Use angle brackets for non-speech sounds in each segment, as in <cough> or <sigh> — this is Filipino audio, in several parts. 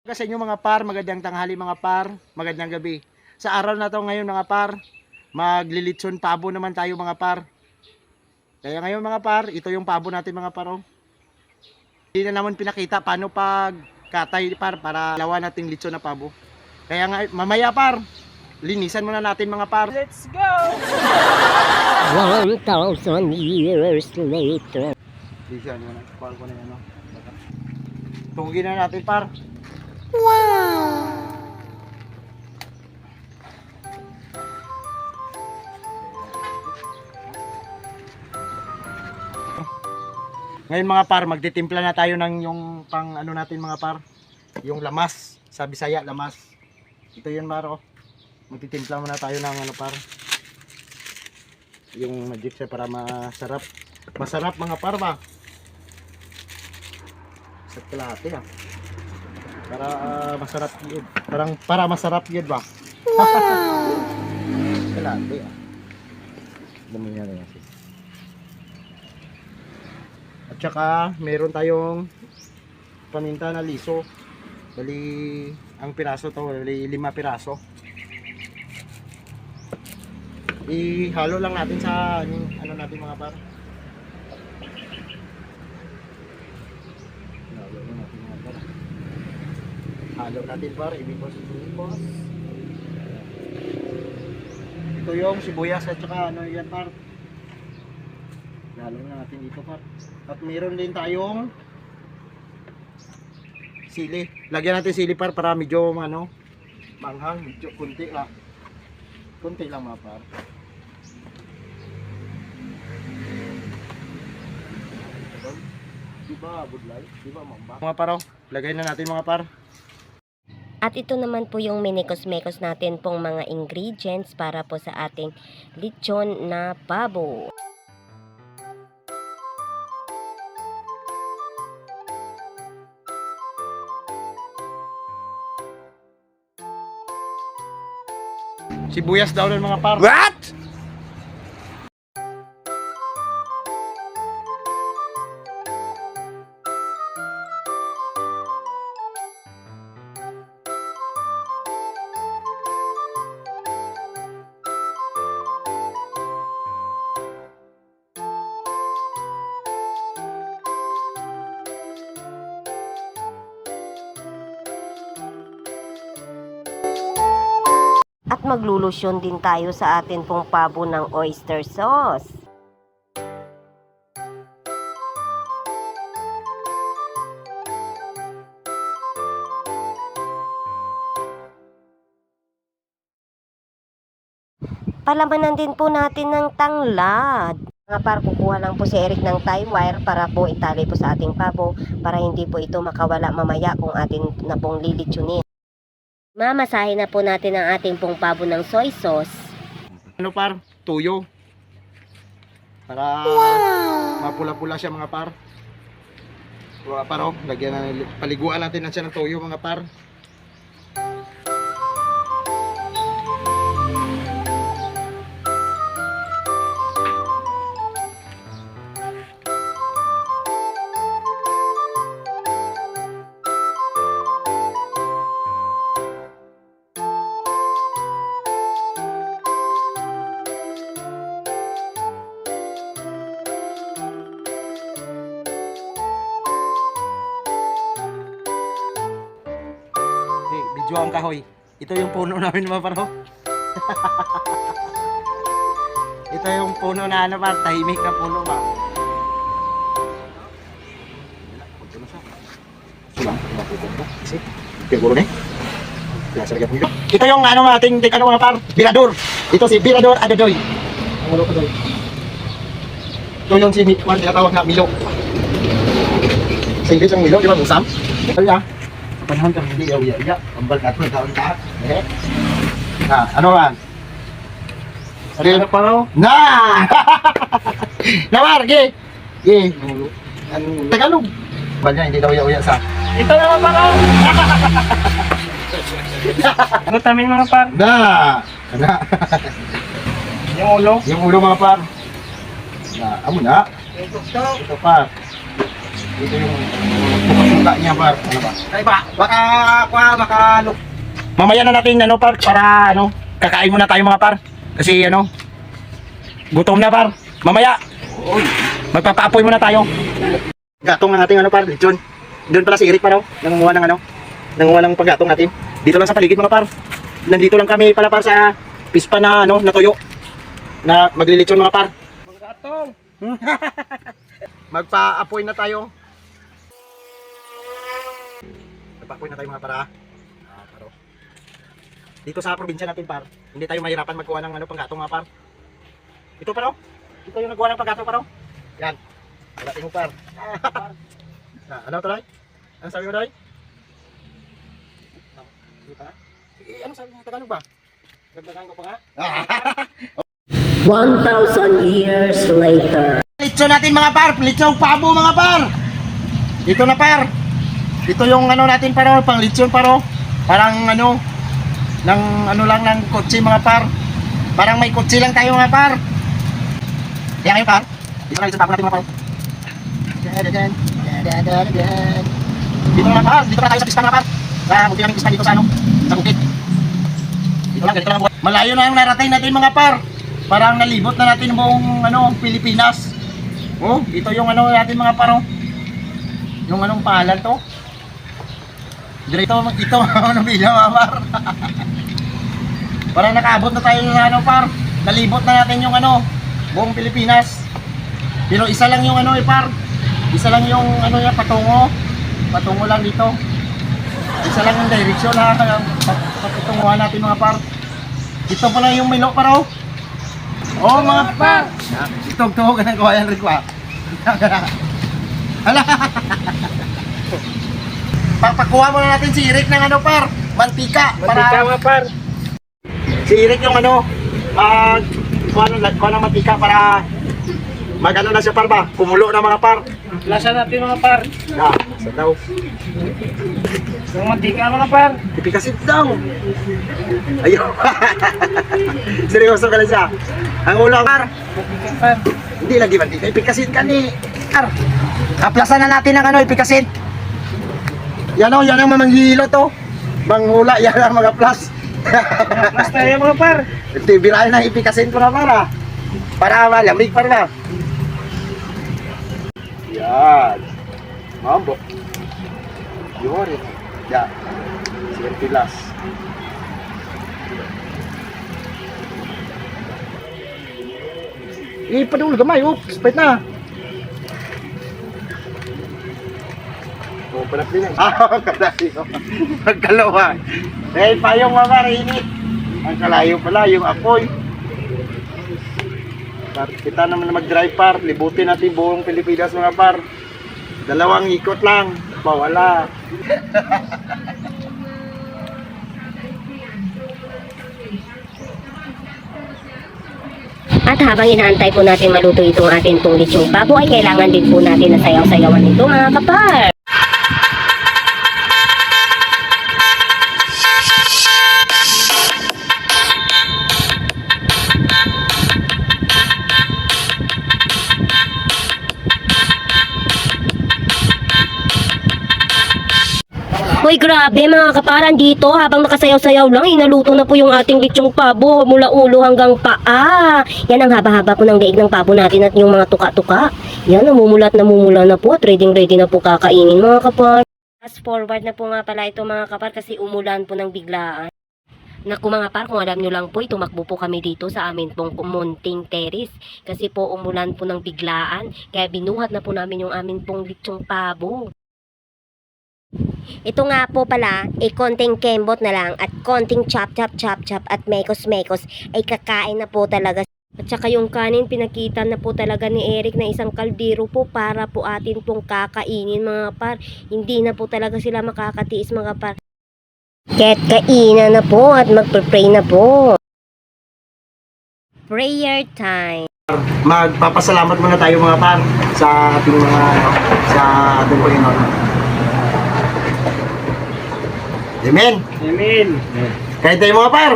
Sa inyo mga par, magandang tanghali mga par, magandang gabi. Sa araw na to ngayon mga par, maglilitson pabo naman tayo mga par. Kaya ngayon mga par, ito yung pabo natin mga par. Oh. Hindi na naman pinakita paano pag katay par para lawan natin litson na pabo. Kaya nga mamaya par, linisan muna natin mga par. Let's go! 1,000 years later. Linisan mo na, par ko na yan. Tugin na natin par. Ngayon mga par, magtitimpla na tayo ng yung pang ano natin mga par, yung lamas, sa Bisaya lamas. Ito yun Maro. Magtitimpla muna tayo ng ano par. Yung magic siya para masarap. Masarap mga par ba? Sa kalate ah. Para ah, masarap yun. Parang para masarap yun ba? Wow! kalate ah. Dami na rin sis. At saka, meron tayong paminta na liso. Bali, ang piraso to, bali lima piraso. Ihalo lang natin sa yung, ano natin mga par. Halo lang natin mga par. Halo natin par, ibigos, ibigos. Ito yung sibuyas at saka ano yan par. Halo na natin dito par. At meron din tayong sili. Lagyan natin sili par para medyo ano, manghang, medyo kunti lang. Kunti lang mga par. Diba, budlay? Diba, mamba? Mga paro, lagay na natin mga par. At ito naman po yung minikos-mekos natin pong mga ingredients para po sa ating lechon na pabo. Sibuyas daw ng mga par. What? At maglulusyon din tayo sa atin pong pabo ng oyster sauce. Palamanan din po natin ng tanglad. Mga par, kukuha lang po si Eric ng tie wire para po itali po sa ating pabo para hindi po ito makawala mamaya kung atin na pong lilitsunin. Mamasahin na po natin ang ating pong pabo ng soy sauce. Ano par? Tuyo. Para mapula-pula siya mga par. Mga par oh, lagyan na paliguan natin na siya ng tuyo mga par. Hey, video ang kahoy. Ito yung puno namin mga par oh. <laughs> Ito yung puno na ano par, tahimik na puno ba. Ito yung ano ating dik ano mga par, Birador. Ito si Birador Adadoy. Ang ulo ko doy. Ito yung si Juan tinatawag na Milo. Sa English ang Milo, di ba? Musam. Ito ya. Panahon kang hindi yaw iya. Ambal ka ito, taon ka. Eh. Na, ano man? Ano pa raw? Na! Nawar, ge! Ge! Tagalog. Niya, hindi daw iya-uya sa... Ito na paro! Gutamin mga par. Na! Na! <laughs> Yung ulo. Yung ulo mga par. Na, amo na. Ito par. Ito yung hula niya par. Ano ba? Ay ba, baka kwa baka look. Mamaya na natin ano par para ano, kakain muna tayo mga par. Kasi ano, gutom na par. Mamaya. Magpapaapoy muna tayo. Gatong ang ating ano par, lechon. Doon pala si Eric pa raw, nangunguha ng ano, nangunguha ng paggatong natin. Dito lang sa paligid mga par. Nandito lang kami pala par sa pispa na ano, na tuyo. Na maglilechon mga par. Gatong. <laughs> Magpa-apoy na tayo. Magpa-apoy na tayo mga para. Ah, paro. Dito sa probinsya natin par, hindi tayo mahirapan magkuha ng ano panggatong mga par. Ito paro. Ito yung nagkuha ng panggatong paro. Yan. Wala mo par. <laughs> ah, ano Day? Ano sabi mo pa? Eh, ano sabi mo Tagalog ba? Dagdagan ko pa nga? <laughs> 1,000 years later. Litso natin mga par, litso pabo mga par. Dito na par. Ito yung ano natin paro, pang litson paro. Parang ano, ng ano lang ng kotse mga par. Parang may kotse lang tayo mga par. Kaya ngayon par, dito na litson pabo natin mga par. Dadadan, dadadadan. Dito na par, dito na tayo sa pista mga par. Sa munti namin pista dito sa ano, sa bukid. Dito lang, ganito lang. Malayo na yung narating natin mga par. Parang nalibot na natin buong ano, Pilipinas. Oh, ito yung ano natin mga paro. Yung anong pangalan to? Dito, ito <laughs> ano bila mga par. Parang nakaabot na tayo sa ano par. Nalibot na natin yung ano, buong Pilipinas. Pero isa lang yung ano eh par. Isa lang yung ano yan patungo. Patungo lang dito. Isa lang yung direksyon ha. pat- Patutunguhan natin mga par. Ito pala yung Milo paro. Oh mga par. To ka ng kawayan rin ko. <laughs> Hala. Papakuha muna natin si Eric ng ano par. Mantika. Mantika Para mga par. si Eric yung ano. Mag kuha ng, kuha ng mantika para magano na siya par ba? Kumulo na mga par. Lasa natin mga par. Ah, sa daw. Yung mantika mga par. Ipikasit daw. Ayun. <laughs> Seryoso ka lang siya. Ang ulo par. Mantika par. Hindi lagi mantika. Ipikasit ka ni. Par. Aplasan na natin ang ano, ipikasit. Yan o, yan ang mamanghilo to. Manghula, yan ang mga plus. Mas tayo mga par. Ito, birahin na ipikasin ko na para. Para malamig para ba. Yan. Mambo. Yun. Yan. Sige, pilas. Eh, padul gamay. Oops, pait na. Panapli <laughs> na. Ah, kadali ko. Magkalawa. Eh, payong mga init. Ang kalayo pala, yung apoy. Par, kita naman na mag-drive par, libutin natin buong Pilipinas mga par. Dalawang ikot lang, bawala. At habang inaantay po natin maluto itong ating pong lechong babo ay kailangan din po natin na sayaw-sayawan ito mga kapar. Grabe mga kaparan dito. Habang nakasayaw-sayaw lang, inaluto na po yung ating lechong pabo mula ulo hanggang paa. Yan ang haba-haba po ng leeg ng pabo natin at yung mga tuka-tuka. Yan, namumulat namumula na po at ready-ready na po kakainin mga kapar. Fast forward na po nga pala ito mga kapar kasi umulan po ng biglaan. Naku mga par, kung alam nyo lang po, tumakbo po kami dito sa amin pong Munting Terrace. Kasi po umulan po ng biglaan, kaya binuhat na po namin yung amin pong lechong pabo. Ito nga po pala, ay konting kembot na lang at konting chop chop chop chop at mekos mekos ay kakain na po talaga. At saka yung kanin pinakita na po talaga ni Eric na isang kaldero po para po atin pong kakainin mga par. Hindi na po talaga sila makakatiis mga par. Ket kainan na po at magpe-pray na po. Prayer time. Magpapasalamat muna tayo mga par sa ating mga sa ating Panginoon. Amen. Amen. Kahit tayo mga par.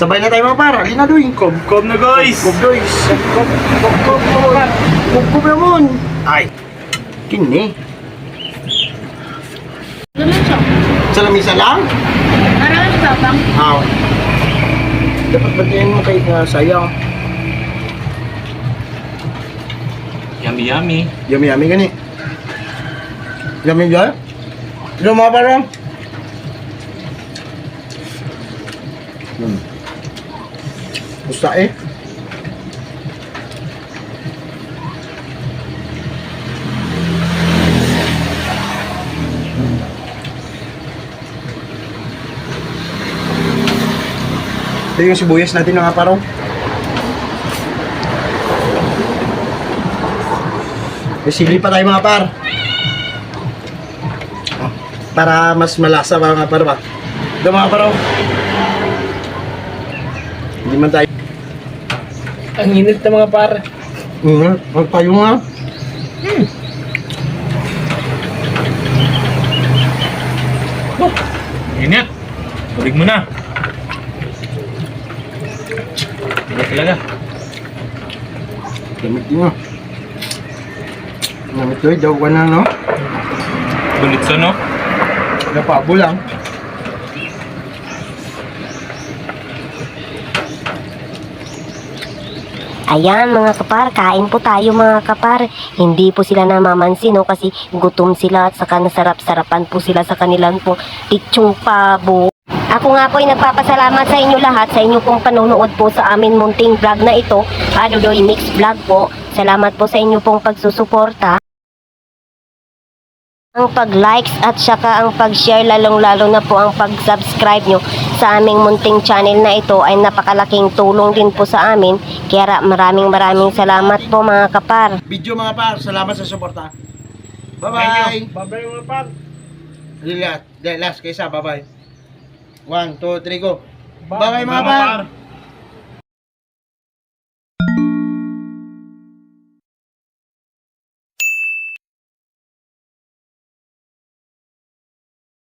Sabay na tayo mga par. Halina doy. Kob-kob na guys. Kubdoy. Kubkob mo. Kubkob naman. Ay. Kini. Sa lamisa lang? Marami sa bang? Ah. Dapat batiin mo kahit na sayang. Yummy, yummy. Yummy yummy gani. Yummy dyan? Luma pa Hmm. Gusta eh. Ito yung sibuyas natin mga paraw. May sili pa tayo mga par. Ah, Para mas malasa mga par ba. Ito mga paraw. Hindi man tayo. Ang init na mga par. Mm, ang tayo nga. Init. Tulig mo na. Init talaga. Gamit nyo. Gamit ko, daw ka na no? Bulit sa no? Napabo lang. Ayan mga kapar, kain po tayo mga kapar. Hindi po sila namamansin no kasi gutom sila at saka nasarap-sarapan po sila sa kanilang po litsong pabo. Ako nga po ay nagpapasalamat sa inyo lahat sa inyo pong panonood po sa amin munting vlog na ito. Adodoy Mix Vlog po. Salamat po sa inyo pong pagsusuporta. Ang pag-likes at saka ang pag-share lalong-lalo na po ang pag-subscribe nyo sa aming munting channel na ito ay napakalaking tulong din po sa amin. Kaya maraming maraming salamat po mga kapar. Video mga par, salamat sa suporta. Bye-bye. Babay mga par. Lilat, last kaysa, bye-bye. One, two, three, go. Bye-bye mga par.